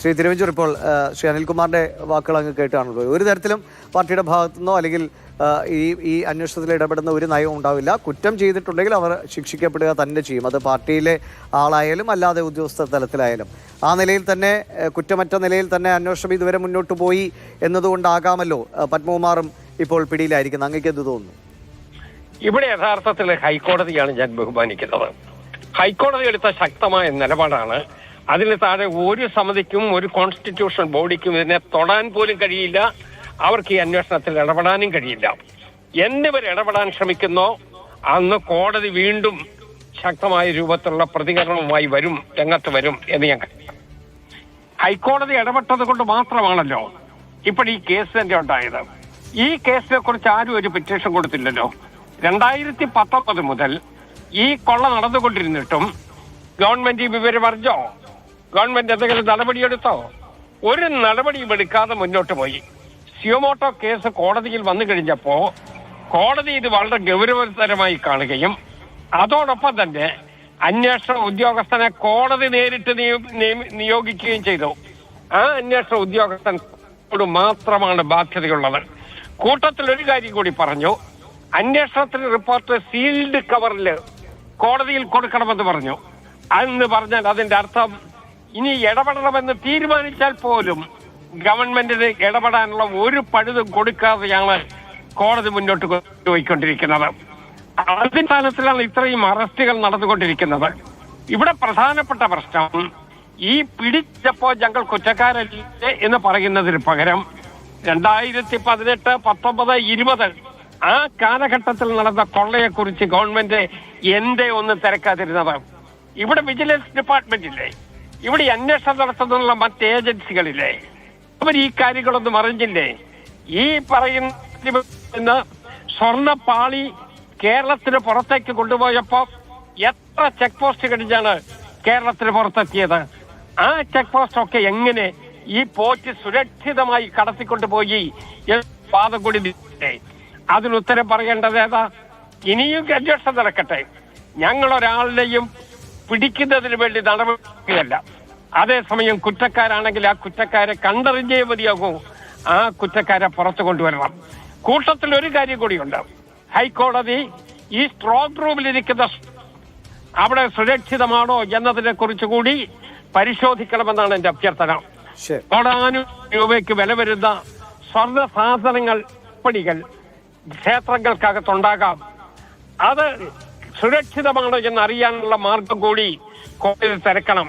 ശ്രീ തിരുവഞ്ചൂർ ഇപ്പോൾ ശ്രീ അനിൽകുമാറിന്റെ വാക്കുകൾ അങ്ങ് കേട്ടാണല്ലോ ഒരു തരത്തിലും പാർട്ടിയുടെ ഭാഗത്തുനിന്നോ അല്ലെങ്കിൽ ഈ ഈ അന്വേഷണത്തിൽ ഇടപെടുന്ന ഒരു നയവും ഉണ്ടാവില്ല. കുറ്റം ചെയ്തിട്ടുണ്ടെങ്കിൽ അവർ ശിക്ഷിക്കപ്പെടുക തന്നെ ചെയ്യും. അത് പാർട്ടിയിലെ ആളായാലും അല്ലാതെ ഉദ്യോഗസ്ഥ തലത്തിലായാലും. ആ നിലയിൽ തന്നെ കുറ്റമറ്റ നിലയിൽ തന്നെ അന്വേഷണം ഇതുവരെ മുന്നോട്ട് പോയി എന്നതുകൊണ്ടാകാമല്ലോ പത്മകുമാറും ഇപ്പോൾ പിടിയിലായിരിക്കുന്നത്. അങ്ങേക്ക് എന്ത് തോന്നുന്നു? ഇവിടെ യഥാർത്ഥത്തിൽ ഹൈക്കോടതിയാണ് ഞാൻ ബഹുമാനിക്കുന്നത്. ഹൈക്കോടതി എടുത്ത ശക്തമായ നിലപാടാണ് അതിന് താഴെ ഒരു സമിതിക്കും ഒരു കോൺസ്റ്റിറ്റ്യൂഷൻ ബോഡിക്കും ഇതിനെ തൊടാൻ പോലും കഴിയില്ല. അവർക്ക് ഈ അന്വേഷണത്തിൽ ഇടപെടാനും കഴിയില്ല. എന്നിവർ ഇടപെടാൻ ശ്രമിക്കുന്നോ അന്ന് കോടതി വീണ്ടും ശക്തമായ രൂപത്തിലുള്ള പ്രതികരണവുമായി വരും രംഗത്ത് വരും എന്ന് ഞാൻ. ഹൈക്കോടതി ഇടപെട്ടത് കൊണ്ട് മാത്രമാണല്ലോ ഇപ്പോൾ ഈ കേസ് തന്നെ ഉണ്ടായത്. ഈ കേസിനെ കുറിച്ച് ആരും ഒരു പെറ്റീഷൻ കൊടുത്തില്ലല്ലോ. രണ്ടായിരത്തി പത്തൊമ്പത് മുതൽ ഈ കൊള്ള നടന്നുകൊണ്ടിരുന്നിട്ടും ഗവൺമെന്റ് വിവരം അറിഞ്ഞോ? ഗവൺമെന്റ് എന്തെങ്കിലും നടപടിയെടുത്തോ ഒരു നടപടിയും എടുക്കാതെ മുന്നോട്ട് പോയി. സിയോമോട്ടോ കേസ് കോടതിയിൽ വന്നു കഴിഞ്ഞപ്പോ കോടതി ഇത് വളരെ ഗൗരവതരമായി കാണുകയും അതോടൊപ്പം തന്നെ അന്വേഷണ ഉദ്യോഗസ്ഥനെ കോടതി നേരിട്ട് നിയ- നിയോഗിക്കുകയും ചെയ്തു. ആ അന്വേഷണ ഉദ്യോഗസ്ഥൻ മാത്രമാണ് ബാധ്യതയുള്ളത്. കൂട്ടത്തിൽ ഒരു കാര്യം കൂടി പറഞ്ഞു. അന്വേഷണത്തിന് റിപ്പോർട്ട് സീൽഡ് കവറിൽ കോടതിയിൽ കൊടുക്കണമെന്ന് പറഞ്ഞു. അന്ന് പറഞ്ഞാൽ അതിന്റെ അർത്ഥം ഇനി ഇടപെടണമെന്ന് തീരുമാനിച്ചാൽ പോലും ഗവൺമെന്റിന് ഇടപെടാനുള്ള ഒരു പഴുതും കൊടുക്കാതെയാണ് കോടതി മുന്നോട്ട് പോയിക്കൊണ്ടിരിക്കുന്നത് അടിസ്ഥാനത്തിലാണ് ഇത്രയും അറസ്റ്റുകൾ നടന്നുകൊണ്ടിരിക്കുന്നത്. ഇവിടെ പ്രധാനപ്പെട്ട പ്രശ്നം ഈ പിടിച്ചപ്പോ ഞങ്ങൾ കുറ്റക്കാരല്ലേ എന്ന് പറയുന്നതിന് പകരം രണ്ടായിരത്തി പതിനെട്ട് പത്തൊമ്പത് ഇരുപത് ആ കാലഘട്ടത്തിൽ നടന്ന കൊള്ളയെക്കുറിച്ച് ഗവൺമെന്റ് എന്തേ ഒന്ന് തിരക്കാതിരുന്നത്? ഇവിടെ വിജിലൻസ് ഡിപ്പാർട്ട്മെന്റ് ഇല്ലേ ഇവിടെ അന്വേഷണം നടത്തുന്നുള്ള മറ്റ് ഏജൻസികളില്ലേ? അവർ ഈ കാര്യങ്ങളൊന്നും അറിഞ്ഞില്ലേ? ഈ പറയുന്ന സ്വർണ പാളി കേരളത്തിന് പുറത്തേക്ക് കൊണ്ടുപോയപ്പോ എത്ര ചെക്ക് പോസ്റ്റ് കഴിഞ്ഞാണ് കേരളത്തിന് പുറത്തെത്തിയത്? ആ ചെക്ക് പോസ്റ്റ് ഒക്കെ എങ്ങനെ ഈ പോറ്റ് സുരക്ഷിതമായി കടത്തിക്കൊണ്ടുപോയി വാദം കൂടി അതിന് ഉത്തരം പറയേണ്ടത് ഏതാ? ഇനിയും അന്വേഷണം നടക്കട്ടെ. ഞങ്ങൾ പിടിക്കുന്നതിന് വേണ്ടി നടപടിയല്ല. അതേസമയം കുറ്റക്കാരാണെങ്കിൽ ആ കുറ്റക്കാരെ കണ്ടറിഞ്ഞേ മതിയാകൂ. ആ കുറ്റക്കാരെ പുറത്തു കൊണ്ടുവരണം. കൂട്ടത്തിൽ ഒരു കാര്യം കൂടിയുണ്ട്. ഹൈക്കോടതി ഈ സ്ട്രോങ് റൂമിലിരിക്കുന്ന അവിടെ സുരക്ഷിതമാണോ എന്നതിനെ കുറിച്ച് കൂടി പരിശോധിക്കണമെന്നാണ് എന്റെ അഭ്യർത്ഥന. കോടാനു രൂപയ്ക്ക് വില വരുന്ന സ്വർണ സാധനങ്ങൾ പണികൾ ക്ഷേത്രങ്ങൾക്കകത്തുണ്ടാകാം. അത് സുരക്ഷിതമാണോ എന്ന് അറിയാനുള്ള മാർഗം കൂടി കോടതി തിരക്കണം.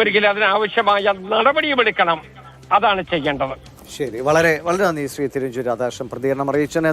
വരികിൽ അതിനാവശ്യമായ നടപടിയും എടുക്കണം. അതാണ് ചെയ്യേണ്ടത്. ശരി വളരെ വളരെ നന്ദി ശ്രീ തിരുവഞ്ചൂർ രാധാകൃഷ്ണൻ പ്രതികരണം അറിയിച്ചതിന്